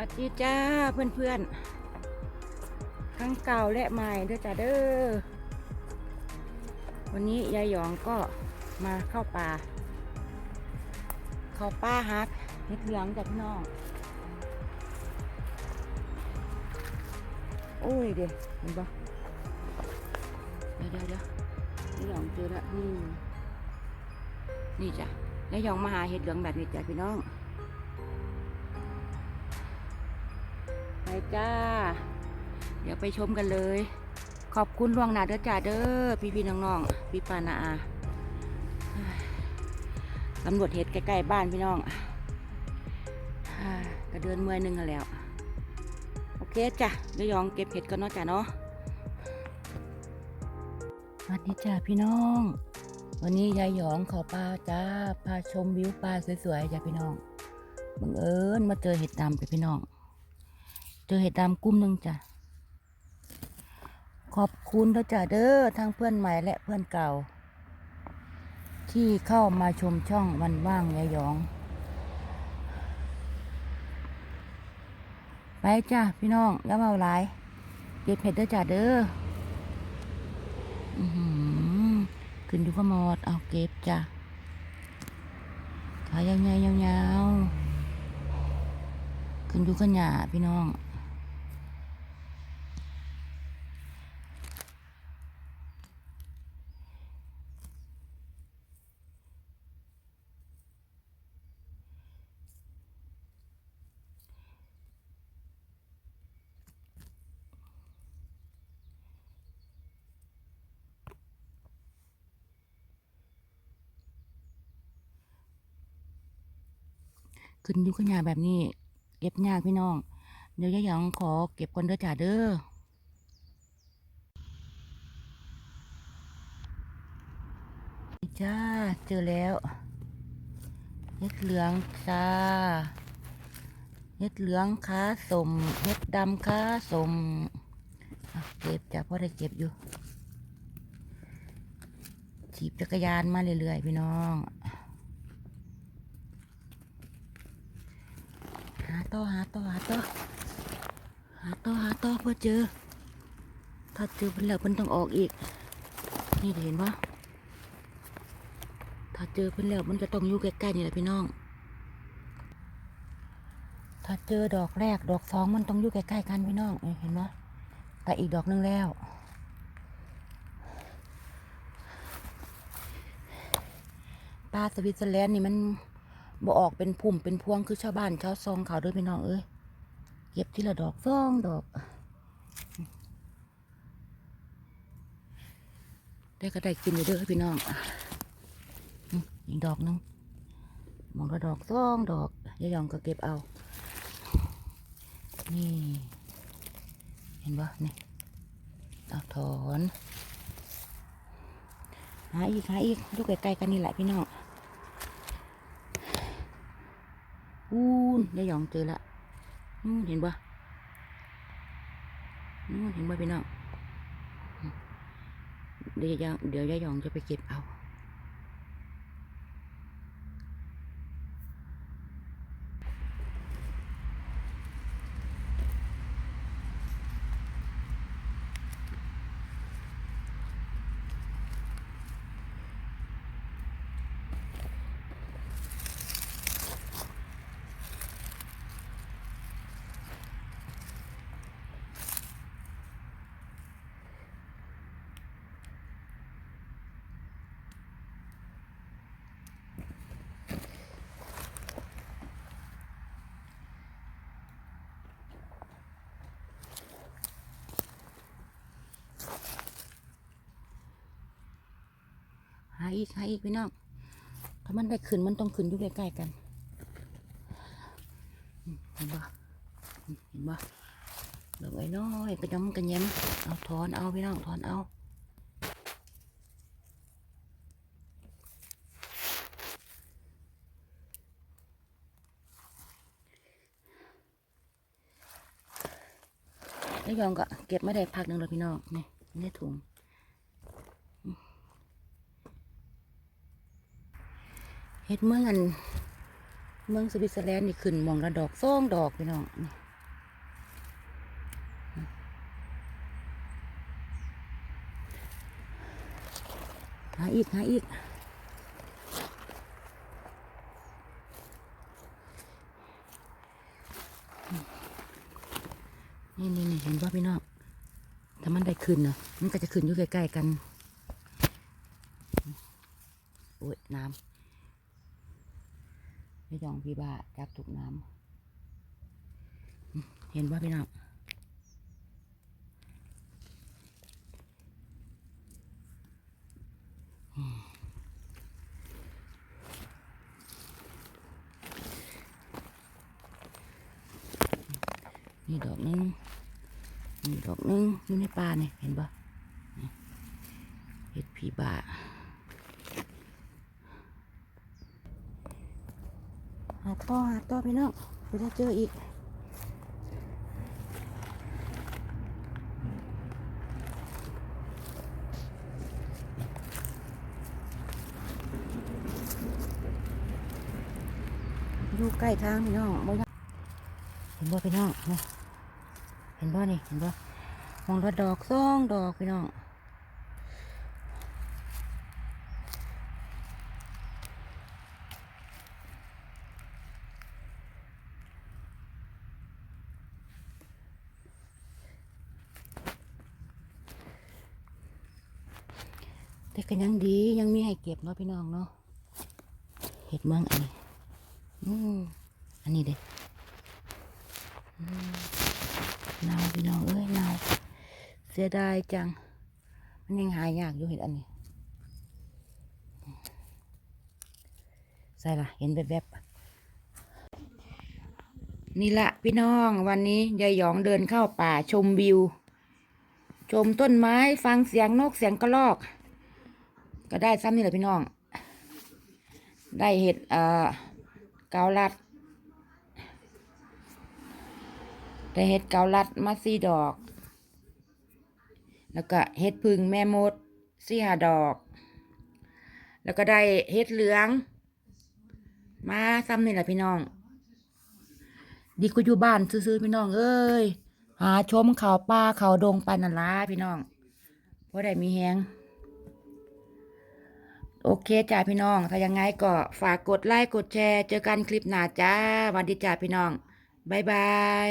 วัสดีจ้าเพื่อนๆ ทั้งเก่าและใหม่ด้วยจ้าเด้อ วันนี้ยายหยองก็มาเข้าป่า เข้าป่าฮักเห็ดเหลืองจากพี่น้อง โอ้ยเดี๋ยวเห็นปะเดี๋ยวเดี๋ยวเดี๋ยวยายหยองเจอละนี่ นี่จ้ะยายหยองมาหาเห็ดเหลืองแบบนี้จ้ะพี่น้อง จ้า เดี๋ยวไปชมกันเลย ขอบคุณล่วงหน้าเด้อจ้าเด้อพี่พี่น้องๆพี่ปานาอาตำรวจเห็ดใกล้ๆบ้านพี่น้องอ่าก็เดินเมื่อยหนึงแล้ว โอเคจ้ะเดี๋ยวยองเก็บเห็ดกันเนาะจ้าเนาะสวัสดีจ้าพี่น้อง วันนี้ยายหยองขอปลาจ้าพาชมวิวปลาสวยๆจ้าพี่น้องบังเอิญมาเจอเห็ดดำจ้ะพี่น้อง เจอเห็ดดำกุ้มหนึ่งจ้ะ ขอบคุณด้วยจ้ะเด้อทั้งเพื่อนใหม่และเพื่อนเก่า ที่เข้ามาชมช่องวันว่างยายยอง ไปจ้ะพี่น้องอย่าเมาหลายเก็บเห็ดด้วยจ้ะเด้ออือหือขึ้นดูขมอดเอาเก็บจ้ะขายยาวๆยาวๆขึ้นดูขยะพี่น้อง ขึ้นอยู่ขยะแบบนี้ เก็บยากพี่น้อง เดี๋ยวยายหยองขอเก็บก่อนเด้อจ้าเด้อจ้าเจอแล้วเห็ดเหลืองจ้าเห็ดเหลืองขาสมเห็ดดำขาสมเก็บจ้าพ่อได้เก็บอยู่ถีบจักรยานมาเรื่อยๆพี่น้อง หา ต่อหาต่อหาต่อหาต่อหาต่อเพื่อเจอ ถ้าเจอเพิ่นแล้วเพิ่นต้องออกอีก นี่เห็นปะถ้าเจอเพิ่นแล้วมันจะต้องอยู่ใกล้ๆนี่แหละพี่น้อง ถ้าเจอดอกแรกดอกสองมันต้องอยู่ใกล้ๆกันพี่น้องเห็นปะแต่อีกดอกหนึงแล้วปลาสวิตเซอร์แลนด์นี่มัน บ่ออกเป็นพุ่มเป็นพวงคือชาวบ้านชาวซองเขาด้วยพี่น้องเอ้ยเก็บทีละดอกซองดอกได้ก็ได้กินอยู่เด้อพี่น้องอีกดอกหนึงมองละดอกซองดอกยายหยองก็เก็บเอา นี่ เห็นปะนี่เอาถอน หาอีกหาอีกอยู่ใกล้ๆกันนี่แหละพี่น้อง อูนยายหยองเจอละนู่นเห็นปะนู่นเห็นปะพี่น้องเดี๋ยวยายเดี๋ยวยายหยองจะไปเก็บเอา หาอีกหาอีกพี่น้องถ้ามันได้ขึ้นมันต้องขึ้นอยู่ใกล้ๆกันเห็นปะเห็นปะดอไอ้น้อยกระยำกระแยมเอาถอนเอาพี่น้องถอนเอาแล้วยองก็เก็บไม่ได้พักหนึ่งเลยพี่น้องนี่ในถุง เฮ็ดเมืองอัน เมืองสวิตเซอร์แลนด์นี่ขึ้นมองระดอกซ่องดอกพี่น้องหาอีกหาอีกนี่นี่เห็นว่าพี่น้องถ้ามันได้ขึ้นนะมันก็จะขึ้นอยู่ใกล้ๆกัน องพี่บ้าจับถูกน้ำ เห็นป่ะพี่น้องนี่ดอกหนึงนี่ดอกหนึงอยู่ในป่าเนี่ยเห็นป่ะเห็ดผีบ้า หาต่อหาต่อพี่น้องเพื่อจะเจออีกอยู่ใกล้ทางพี่น้องบ่ยเห็นบ่พี่น้องนี่เห็นบ่นี่เห็นบ่มองดอกสองดอกพี่น้อง แต่ก็ยังดียังมีให้เก็บเนาะพี่น้องเนาะเห็ดเมืองอันนี้อืมอันนี้เด็ดนาวพี่น้องเอ้ยนาวเสียดายจัง มันยังหายยากอยู่เห็ดอันนี้ใส่ละเห็นแวบๆนี่ละพี่น้องวันนี้ยายหยองเดินเข้าป่าชมวิว ชมต้นไม้ฟังเสียงนกเสียงกระรอก ก็ได้ซ้ำนี่แหละพี่น้อง ได้เห็ดเอ่อเกาลัด ได้เห็ดเกาลัดมาสี่ดอก แล้วก็เห็ดพึ่งแม่มดสี่หาดอก แล้วก็ได้เห็ดเหลือง มาซ้ำนี่แหละพี่น้อง ดีก็อยู่บ้านซื้อๆพี่น้องเอ้ยหาชมเขาป่าเขาดงไปนั่นละพี่น้องเพราะได้มีแฮง โอเคจ้าพี่น้อง ถ้ายังไงก็ฝากกดไลค์กดแชร์ เจอกันคลิปหน้าจ้าวันดีจ้าพี่น้อง บ๊ายบาย